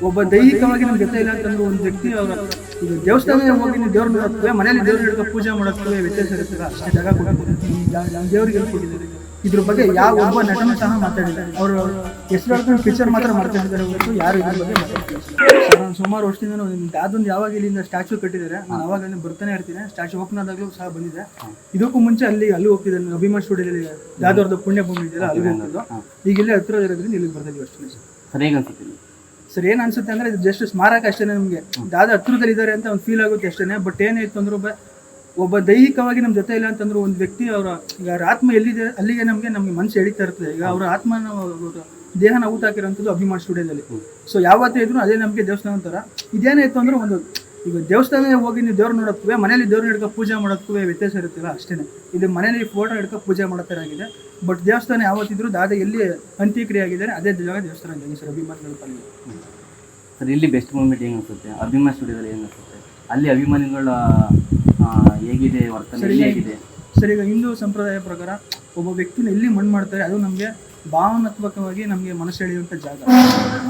ಒಬ್ಬ ದೈಹಿಕವಾಗಿ ನಮ್ಮ ಜೊತೆ ಇಲ್ಲ ಅಂತಂದ್ರೆ ಒಂದು ವ್ಯಕ್ತಿ ಅವರ ದೇವಸ್ಥಾನ ಹೋಗಿ ನೀವು ದೇವ್ರ ನೋಡೋಕ್ಕೆ ಮನೇಲಿ ದೇವ್ರ ಹಿಡ್ಕೊ ಪೂಜೆ ಮಾಡೋಕ್ಕೆ ವ್ಯತ್ಯಾಸ ಇರುತ್ತೆ ಅಷ್ಟೇ ಜಾಗ ಜಾ- ದೇವ್ರಿಗೆ ಹೇಳ್ಕೊಟ್ಟಿದ್ದಾರೆ ಇದ್ರ ಬಗ್ಗೆ ಯಾವ ಒಬ್ಬ ನಟನು ಸಹ ಮಾತಾಡಿಲ್ಲ. ಅವರು ಹೆಸರು ಹೇಳ್ಕೊಂಡು ಪಿಕ್ಚರ್ ಮಾತ್ರ ಮಾತಾಡಿದ್ದಾರೆ ಹೊರತು ಯಾರು ಇದ್ರ ಬಗ್ಗೆ ಮಾತಾಡ್ತಾರೆ ನಾನು ಸುಮಾರು ವರ್ಷದಿಂದ ಅದೊಂದು ಯಾವಾಗ ಇಲ್ಲಿಂದ ಸ್ಟ್ಯಾಚು ಕಟ್ಟಿದ್ದಾರೆ ನಾನು ಅವಾಗ ಅಲ್ಲಿ ಬರ್ತಾನೆ ಇರ್ತೀನಿ. ಸ್ಟ್ಯಾಚು ಓಪನ್ ಆದಾಗಲೂ ಸಹ ಬಂದಿದೆ. ಇದಕ್ಕೂ ಮುಂಚೆ ಅಲ್ಲಿ ಅಲ್ಲಿ ಹೋಗ್ತಿದ್ದೆ ನಾನು. ಅಭಿಮಾನ್ ಸ್ಟುಡಿಯೋದಲ್ಲಿ ಯಾವ್ದಾರ್ದು ಪುಣ್ಯ ಭೂಮಿ ಇದೆಯಲ್ಲ ಅಲ್ಲಿ ಹೋಗ್ತಿದ್ದು. ಈಗ ಇಲ್ಲಿ ಹತ್ರ ಇರೋದ್ರಿಂದ ಇಲ್ಲಿಗೆ ಬರ್ತಿದ್ವಿ ಅಷ್ಟೇ. ಸರ್ ಹೇಗೆ ಅನ್ಸುತ್ತೆ? ಸರ್ ಏನ್ ಅನ್ಸುತ್ತೆ ಅಂದ್ರೆ ಇದು ಜಸ್ಟ್ ಸ್ಮಾರಕ ಅಷ್ಟೇ ನಮಗೆ. ದಾದ ಹತ್ರದಲ್ಲಿ ಇದ್ದಾರೆ ಅಂತ ಒಂದು ಫೀಲ್ ಆಗುತ್ತೆ ಅಷ್ಟೇ ಬಟ್ ಏನಾಯ್ತು ಅಂದ್ರೆ ಒಬ್ಬ ಒಬ್ಬ ದೈಹಿಕವಾಗಿ ನಮ್ಮ ಜೊತೆ ಇಲ್ಲ ಅಂತಂದ್ರೆ ಒಂದು ವ್ಯಕ್ತಿ ಅವರ ಈಗ ಅವ್ರ ಆತ್ಮ ಎಲ್ಲಿದೆ ಅಲ್ಲಿಗೆ ನಮಗೆ ನಮ್ಗೆ ಮನಸ್ಸು ಎಳಿತಾ ಇರ್ತದೆ. ಈಗ ಅವರ ಆತ್ಮನ ಅವ್ರ ದೇಹನ ಊಟ ಹಾಕಿರೋಂಥದ್ದು ಅಭಿಮಾನ ಸ್ಟುಡಿಯೋದಲ್ಲಿ ಸೊ ಯಾವತ್ತೇ ಇದ್ರು ಅದೇ ನಮಗೆ ದೇವಸ್ಥಾನ ಅಂತಾರ ಇದೇನಾಯ್ತು ಅಂದ್ರೆ ಒಂದು ಈಗ ದೇವಸ್ಥಾನ ಹೋಗಿ ನೀವು ದೇವ್ರ ನೋಡೋಕ್ಕೂ ಮನೇಲಿ ದೇವ್ರ ಹಿಡ್ಕೊ ಪೂಜೆ ಮಾಡೋಕ್ಕೂ ವ್ಯತ್ಯಾಸ ಇರುತ್ತಲ್ಲ ಅಷ್ಟೇ ಇದು ಮನೇಲಿ ಫೋಟೋ ಹಿಡ್ಕೊ ಪೂಜೆ ಮಾಡೋ ಥರ ಆಗಿದೆ. ಬಟ್ ದೇವಸ್ಥಾನ ಯಾವತ್ತಿದ್ರು ದಾದ ಎಲ್ಲಿ ಅಂತ್ಯಕ್ರಿಯೆ ಆಗಿದ್ದಾರೆ ಅದೇ ಜಾಗ ದೇವಸ್ಥಾನ ಇದೆ ಸರ್ ಅಭಿಮಾನಿಗಳ ಪಾಲಿಗೆ ಸರ್ ಇಲ್ಲಿ ಬೆಸ್ಟ್ ಮೂಮೆಂಟ್ ಹೆಂಗೆ ಅನ್ಸುತ್ತೆ ಅಭಿಮಾನ ಸ್ಟುಡಿಯೋದಲ್ಲಿ ಏನು ಅನ್ಸುತ್ತೆ ಅಲ್ಲಿ ಅಭಿಮಾನಿಗಳ ಹೇಗಿದೆ ವರ್ತನೆ. ಹೇಗಿದೆ? ಸರ್ ಈಗ ಹಿಂದೂ ಸಂಪ್ರದಾಯ ಪ್ರಕಾರ ಒಬ್ಬ ವ್ಯಕ್ತಿನ ಎಲ್ಲಿ ಮಣ್ಣು ಮಾಡ್ತಾರೆ ಅದು ನಮಗೆ ಭಾವನಾತ್ಮಕವಾಗಿ ನಮಗೆ ಮನಸ್ಸೆಳೆಯುವಂಥ ಜಾಗ.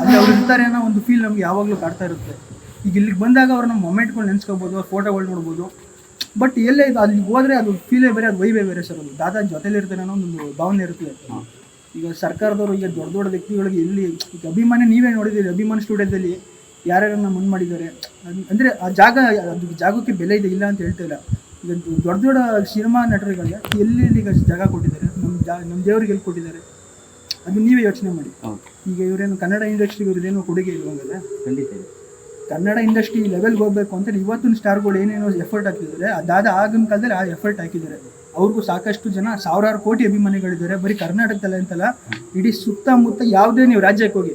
ಅಲ್ಲಿ ಅವ್ರು ಇರ್ತಾರೆ ಅನ್ನೋ ಒಂದು ಫೀಲ್ ನಮ್ಗೆ ಯಾವಾಗಲೂ ಕಾಡ್ತಾ ಇರುತ್ತೆ. ಈಗ ಇಲ್ಲಿಗೆ ಬಂದಾಗ ಅವ್ರನ್ನ ನಮ್ಮ ಮೊಮೆಂಟ್ಗಳು ನೆನ್ಸ್ಕೋಬೋದು ಅವ್ರ ಫೋಟೋಗಳು ನೋಡ್ಬೋದು. ಬಟ್ ಎಲ್ಲೇ ಇದು ಅಲ್ಲಿಗೆ ಹೋದರೆ ಅದು ಫೀಲೇ ಬೇರೆ ಅದು ವೈಬೇ ಬೇರೆ ಸರ್ ಅದು. ದಾದಾ ಜೊತೆಲಿ ಇರ್ತಾರೆ ಅನ್ನೋ ಒಂದು ಭಾವನೆ ಇರುತ್ತೆ ಈಗ ಸರ್ಕಾರದವರು ಈಗ ದೊಡ್ಡ ದೊಡ್ಡ ವ್ಯಕ್ತಿಗಳಿಗೆ ಇಲ್ಲಿ ಈಗ ಅಭಿಮಾನಿ ನೀವೇ ನೋಡಿದ್ದೀರಿ ಅಭಿಮಾನ ಸ್ಟುಡಿಯೋದಲ್ಲಿ ಯಾರ್ಯಾರನ್ನ ಮುನ್ ಮಾಡಿದ್ದಾರೆ. ಅಂದರೆ ಅಂದ್ರೆ ಆ ಜಾಗ ಅದು ಜಾಗಕ್ಕೆ ಬೆಲೆ ಇದೆ ಇಲ್ಲ ಅಂತ ಹೇಳ್ತಾ ಇಲ್ಲ. ಈಗ ದೊಡ್ಡ ದೊಡ್ಡ ಸಿನಿಮಾ ನಟರುಗಳಿಗೆ ಎಲ್ಲಿ ಈಗ ಜಾಗ ಕೊಟ್ಟಿದ್ದಾರೆ ನಮ್ಮ ಜಾ ನಮ್ಮ ದೇವ್ರಿಗೆ ಎಲ್ಲಿ ಕೊಟ್ಟಿದ್ದಾರೆ ಅದು ನೀವೇ ಯೋಚನೆ ಮಾಡಿ. ಈಗ ಇವರೇನು ಕನ್ನಡ ಇಂಡಸ್ಟ್ರಿಗೆ ಇವ್ರದ್ದೇನು ಕೊಡುಗೆ ಇಲ್ವಂಗಲ್ಲ? ಖಂಡಿತ ಕನ್ನಡ ಇಂಡಸ್ಟ್ರಿ ಲೆವೆಲ್ಗೆ ಹೋಗ್ಬೇಕು ಅಂತ ಇವತ್ತಿನ ಸ್ಟಾರ್ಗಳು ಏನೇನೋ ಎಫರ್ಟ್ ಹಾಕಿದ್ದಾರೆ. ಅದಾದ ಆಗಿನ ಕಾಲದಲ್ಲಿ ಆ ಎಫರ್ಟ್ ಹಾಕಿದ್ದಾರೆ. ಅವ್ರಿಗೂ ಸಾಕಷ್ಟು ಜನ ಸಾವಿರಾರು ಕೋಟಿ ಅಭಿಮಾನಿಗಳಿದ್ದಾರೆ. ಬರೀ ಕರ್ನಾಟಕದಲ್ಲ ಅಂತಲ್ಲ, ಇಡೀ ಸುತ್ತಮುತ್ತ ಯಾವುದೇ ನೀವು ರಾಜ್ಯಕ್ಕೆ ಹೋಗಿ,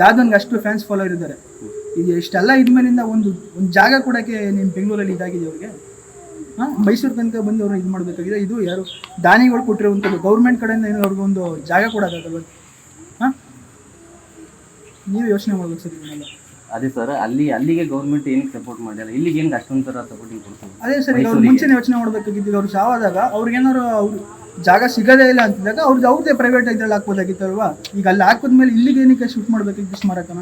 ದಾದನ್ಗೆ ಅಷ್ಟು ಫ್ಯಾನ್ಸ್ ಫಾಲೋವರ್ ಇದ್ದಾರೆ. ಇದು ಇಷ್ಟೆಲ್ಲ ಇದ್ಮೇಲಿಂದ ಒಂದು ಒಂದು ಜಾಗ ಕೊಡೋಕ್ಕೆ ನಿಮ್ಮ ಬೆಂಗಳೂರಲ್ಲಿ ಇದಾಗಿದೆ ಅವ್ರಿಗೆ? ಹಾಂ, ಮೈಸೂರು ತನಕ ಬಂದು ಅವ್ರನ್ನ ಇದು ಮಾಡಬೇಕಾಗಿದೆ. ಇದು ಯಾರು ದಾನಿಗಳು ಕೊಟ್ಟಿರುವಂಥದ್ದು ಗೌರ್ಮೆಂಟ್ ಕಡೆಯಿಂದ ಏನೋ ಅವ್ರಿಗೆ ಒಂದು ಜಾಗ ಕೊಡೋಕ್ಕಾಗಲ್ಲ ಹಾಂ? ನೀವು ಯೋಚನೆ ಮಾಡ್ಬೇಕು ಸರ್ ಇದನ್ನೆಲ್ಲ. ಅದೇ ಸರ್ ಅಲ್ಲಿ ಅಲ್ಲಿಗೆ ಗೌರ್ಮೆಂಟ್ ಏನಕ್ಕೆ ಸಪೋರ್ಟ್ ಮಾಡಿಲ್ಲ ಇಲ್ಲಿಗೆ ಏನಕ್ಕೆ ಅಷ್ಟೊಂದು ಥರ ಸಪೋರ್ಟಿಂಗ್ ಕೊಡ್ತಾರೆ? ಅದೇ ಸರ್ ಅವ್ರು ಮುಂಚೆನೇ ಯೋಚನೆ ಮಾಡಬೇಕಾಗಿದ್ದು ಅವ್ರು ಸಾವಾದಾಗ ಅವ್ರಿಗೇನಾದ್ರು ಅವ್ರು ಜಾಗ ಸಿಗೋದೇ ಇಲ್ಲ ಅಂತಿದ್ದಾಗ ಅವ್ರದ್ದು ಅವ್ರದ್ದೇ ಪ್ರೈವೇಟ್ ಇದ್ರಲ್ಲಿ ಹಾಕ್ಬೋದಾಗಿತ್ತಲ್ವಾ ಈಗ ಅಲ್ಲಿ ಹಾಕಿದ್ಮೇಲೆ ಇಲ್ಲಿಗೆ ಏನಕ್ಕೆ ಶಿಫ್ಟ್ ಮಾಡಬೇಕಾಗಿತ್ತು ಸ್ಮಾರಕನ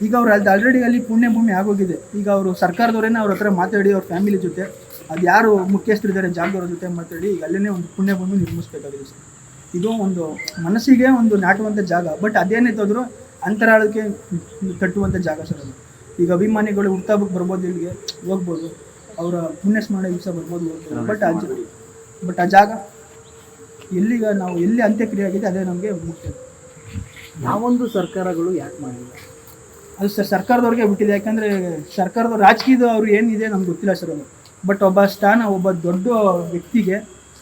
ಈಗ ಅವ್ರು ಅಲ್ಲಿ ಆಲ್ರೆಡಿ ಅಲ್ಲಿ ಪುಣ್ಯ ಭೂಮಿ ಆಗೋಗಿದೆ. ಈಗ ಅವರು ಸರ್ಕಾರದವರೇನೆ ಅವ್ರ ಹತ್ರ ಮಾತಾಡಿ ಅವ್ರ ಫ್ಯಾಮಿಲಿ ಜೊತೆ ಅದು ಯಾರು ಮುಖ್ಯಸ್ಥರಿದ್ದಾರೆ ಜಾಗದವ್ರ ಜೊತೆ ಮಾತಾಡಿ ಈಗ ಅಲ್ಲೇ ಒಂದು ಪುಣ್ಯ ಭೂಮಿ ನಿರ್ಮಿಸ್ಬೇಕಾಗಿದೆ ಸರ್ ಇದು ಒಂದು ಮನಸ್ಸಿಗೆ ಒಂದು ನಾಟುವಂಥ ಜಾಗ. ಬಟ್ ಅದೇನಿತ್ತಾದ್ರೂ ಅಂತರಾಳಕ್ಕೆ ಕಟ್ಟುವಂಥ ಜಾಗ ಸರ್ ಅದು. ಈಗ ಅಭಿಮಾನಿಗಳು ಹುಡ್ತಾಬಕ್ಕೆ ಬರ್ಬೋದು ಇಲ್ಲಿಗೆ ಹೋಗ್ಬೋದು. ಅವರ ಪುಣ್ಯ ಸ್ಮರಣೆ ದಿವಸ ಬರ್ಬೋದು ಹೋಗ್ಬೋದು. ಬಟ್ ಆ ಬಟ್ ಆ ಜಾಗ ಎಲ್ಲಿಗ ನಾವು ಎಲ್ಲಿ ಅಂತ್ಯಕ್ರಿಯೆ ಆಗಿದೆ ಅದೇ ನಮಗೆ ಮುಖ್ಯ. ಯಾವೊಂದು ಸರ್ಕಾರಗಳು ಯಾಕೆ ಮಾಡಿಲ್ಲ? ಅದು ಸರ್ ಸರ್ಕಾರದವ್ರಿಗೆ ಬಿಟ್ಟಿದೆ ಯಾಕಂದರೆ ಸರ್ಕಾರದ ರಾಜಕೀಯದ ಅವ್ರು ಏನಿದೆ ನಮ್ಗೆ ಗೊತ್ತಿಲ್ಲ ಸರ್ ಅದು. ಬಟ್ ಒಬ್ಬ ಸ್ಥಾನ ಒಬ್ಬ ದೊಡ್ಡ ವ್ಯಕ್ತಿಗೆ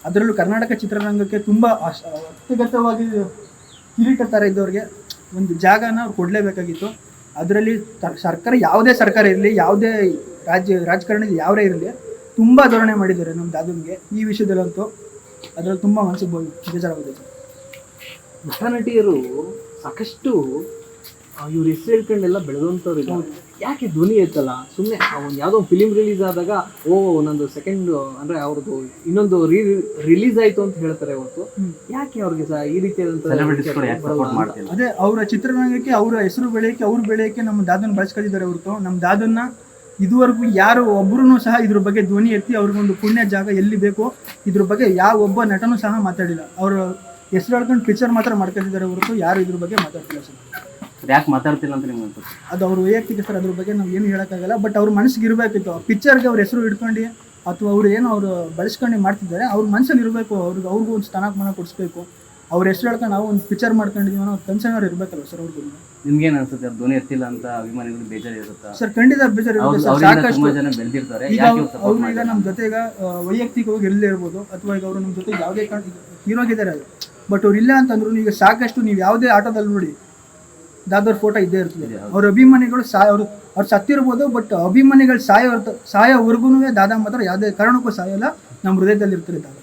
ಅದರಲ್ಲೂ ಕರ್ನಾಟಕ ಚಿತ್ರರಂಗಕ್ಕೆ ತುಂಬ ಅಷ್ಟ ವ್ಯಕ್ತಿಗತವಾಗಿ ಕಿರೀಟ ಥರ ಇದ್ದವ್ರಿಗೆ ಒಂದು ಜಾಗನ ಅವ್ರು ಕೊಡಲೇಬೇಕಾಗಿತ್ತು. ಅದರಲ್ಲಿ ಸರ್ಕಾರ ಯಾವುದೇ ಸರ್ಕಾರ ಇರಲಿ, ಯಾವುದೇ ರಾಜ್ಯ ರಾಜಕಾರಣ ಯಾವರೇ ಇರಲಿ, ತುಂಬ ಧೋರಣೆ ಮಾಡಿದ್ದಾರೆ ನಮ್ಮ ದಾದನ್ಗೆ. ಈ ವಿಷಯದಲ್ಲಂತೂ ಅದರಲ್ಲಿ ತುಂಬ ಮನಸ್ಸಿಗೆ ಬೇಜಾರಾಗುತ್ತೆ ಸರ್ ನಟ ನಟಿಯರು ಸಾಕಷ್ಟು ಇವ್ರ ಹೆಸರು ಹೇಳ್ಕೊಂಡೆಲ್ಲ ಬೆಳೆದಂಥವ್ರು ಇದ್ದಾರೆ. ಯಾಕೆ ಧ್ವನಿ ಐತಲ್ಲ ಸುಮ್ಮನೆ ಒಂದು ಯಾವುದೋ ಫಿಲಿಮ್ ಫಿಲಿಂ ರಿಲೀಸ್ ಆದಾಗ ಓ ಒಂದೊಂದು ಸೆಕೆಂಡ್ ಅಂದ್ರೆ ಅವ್ರದ್ದು ಇನ್ನೊಂದು ರೀ ರಿಲೀಸ್ ಆಯ್ತು ಅಂತ ಹೇಳ್ತಾರೆ ಹೊರತು. ಯಾಕೆ ಅವ್ರಿಗೆ ಸಹ ಈ ರೀತಿ ಅದೇ ಅವರ ಚಿತ್ರರಂಗಕ್ಕೆ ಅವರ ಹೆಸರು ಬೆಳೆಯಕ್ಕೆ ಅವ್ರ ಬೆಳೆಯಕ್ಕೆ ನಮ್ಮ ದಾದನ್ ಬಳಸ್ಕೊಂಡಿದ್ದಾರೆ ಹೊರತು. ನಮ್ಮ ದಾದನ್ನ ಇದುವರೆಗೂ ಯಾರು ಒಬ್ಬರೂ ಸಹ ಇದ್ರ ಬಗ್ಗೆ ಧ್ವನಿ ಎತ್ತಿ ಅವ್ರಿಗೊಂದು ಪುಣ್ಯ ಜಾಗ ಎಲ್ಲಿ ಬೇಕೋ ಇದ್ರ ಬಗ್ಗೆ ಯಾವ ಒಬ್ಬ ನಟನೂ ಸಹ ಮಾತಾಡಿಲ್ಲ. ಅವರು ಹೆಸರು ಹೇಳ್ಕೊಂಡು ಪಿಕ್ಚರ್ ಮಾತ್ರ ಮಾಡ್ಕೊಂಡಿದ್ದಾರೆ ಹೊರತು ಯಾರು ಇದ್ರ ಬಗ್ಗೆ ಮಾತಾಡ್ತಿಲ್ಲ ಸರ್. ಯಾಕೆ ಮಾತಾಡ್ತಿಲ್ಲ ಅಂತ ನಿಮ್ಗೆ ಅನ್ಸುತ್ತೆ? ಅದು ಅವ್ರ ವೈಯಕ್ತಿಕ ಸರ್ ಅದ್ರ ಬಗ್ಗೆ ನಾವು ಏನು ಹೇಳೋಕ್ಕಾಗಲ್ಲ. ಬಟ್ ಅವ್ರ ಮನಸ್ಸಿಗೆ ಇರಬೇಕಿತ್ತು. ಪಿಕ್ಚರ್ಗೆ ಅವ್ರ ಹೆಸರು ಇಟ್ಕೊಂಡು ಅಥವಾ ಅವ್ರು ಏನು ಅವರು ಬಳಸ್ಕೊಂಡು ಮಾಡ್ತಿದ್ದಾರೆ ಅವ್ರ ಮನಸ್ಸಲ್ಲಿ ಇರಬೇಕು. ಅವ್ರಿಗೆ ಅವ್ರಿಗೂ ಒಂದು ಸ್ಥಾನಮಾನ ಕೊಡಿಸ್ಬೇಕು. ಅವ್ರ ಹೆಸರು ಹೇಳ್ಕೊಂಡು ನಾವು ಒಂದು ಪಿಕ್ಚರ್ ಮಾಡ್ಕೊಂಡಿದ್ದೀವಿ ಅನ್ನೋ ಕನ್ಸರ್ನ್ ಇರಬೇಕಲ್ಲ ಸರ್ ಅವ್ರಿಗೂ ಏನು ಅನ್ಸುತ್ತೆ? ಅವ್ರು ಧ್ವನಿ ಎತ್ತಿಲ್ಲ ಅಂತ ಅಭಿಮಾನಿಗಳು ಬೇಜಾರು ಇರುತ್ತಾ? ಸರ್ ಖಂಡಿತ ಬೇಜಾರು ಅವ್ರು ಇರುತ್ತೆ ಸರ್ ಅವರಿಂದ ಸಾಕಷ್ಟು ತುಂಬಾ ಜನ ಬೆಳೆದಿರ್ತಾರೆ. ಈಗ ಯಾಕೆ ಅವ್ರು ಈಗ ನಮ್ಮ ಜೊತೆ ಈಗ ಆ, ವೈಯಕ್ತಿಕವಾಗಿ ಇರಲೇ ಇರ್ಬೋದು. ಅಥವಾ ಈಗ ಅವರು ನಮ್ಮ ಜೊತೆ ಯಾವುದೇ ಕಾರಣ ಹೀರೋಗಿದ್ದಾರೆ ಬಟ್ ಅವ್ರು ಇಲ್ಲ ಅಂತಂದ್ರು ಈಗ ಸಾಕಷ್ಟು ನೀವು ಯಾವುದೇ ಆಟೋದಲ್ಲಿ ನೋಡಿ ದಾದವ್ರ ಫೋಟೋ ಇದ್ದೇ ಇರ್ತದೆ. ಅವ್ರ ಅಭಿಮಾನಿಗಳು ಸಾಯ ಅವರು ಅವ್ರು ಸತ್ತಿರ್ಬೋದು ಬಟ್ ಅಭಿಮಾನಿಗಳು ಸಾಯೋ ಸಾಯೋವರೆಗೂ ದಾದಾ ಮಾತ್ರ ಯಾವುದೇ ಕಾರಣಕ್ಕೂ ಸಾಯಲ್ಲ. ನಮ್ಮ ಹೃದಯದಲ್ಲಿ ಇರ್ತಾರೆ ದಾದಾ.